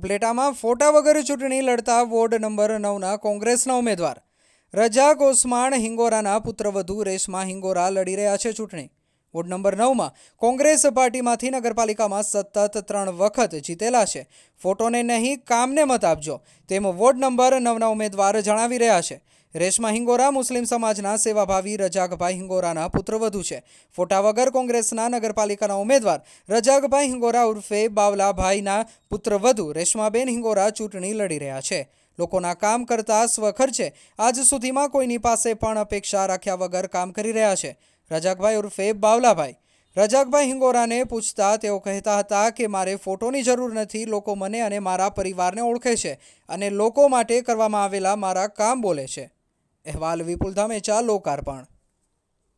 ઉપલેટામાં ફોટા વગર ચૂંટણી લડતા વોર્ડ નંબર નવના કોંગ્રેસના ઉમેદવાર. રજાક ઓસમાણ હિંગોરાના પુત્રવધુ રેશમા હિંગોરા લડી રહ્યા છે ચૂંટણી. વોર્ડ નંબર નવમાં કોંગ્રેસ પાર્ટીમાંથી નગરપાલિકામાં સતત ત્રણ વખત જીતેલા છે. ફોટોને નહીં, કામને મત આપજો. તેમ વોર્ડ નંબર નવના ઉમેદવાર જણાવી રહ્યા છે. રેશમા હિંગોરા મુસ્લિમ સમાજના સેવાભાવી રજાકભાઈ હિંગોરાના પુત્રવધુ છે. ફોટા વગર કોંગ્રેસના નગરપાલિકાના ઉમેદવાર રજાકભાઈ હિંગોરા ઉર્ફે બાવલાભાઈના પુત્રવધુ રેશમાબેન હિંગોરા ચૂંટણી લડી રહ્યા છે. લોકોના કામ કરતા સ્વખર્ચે આજ સુધીમાં કોઈની પાસે પણ અપેક્ષા રાખ્યા વગર કામ કરી રહ્યા છે. રજાકભાઈ ઉર્ફે બાવલાભાઈ. રજાકભાઈ હિંગોરાને પૂછતા તેઓ કહેતા હતા કે, મારે ફોટોની જરૂર નથી, લોકો મને અને મારા પરિવારને ઓળખે છે અને લોકો માટે કરવામાં આવેલા મારા કામ બોલે છે. અહેવાલ વિપુલ ધામેચા, લોકાર્પણ.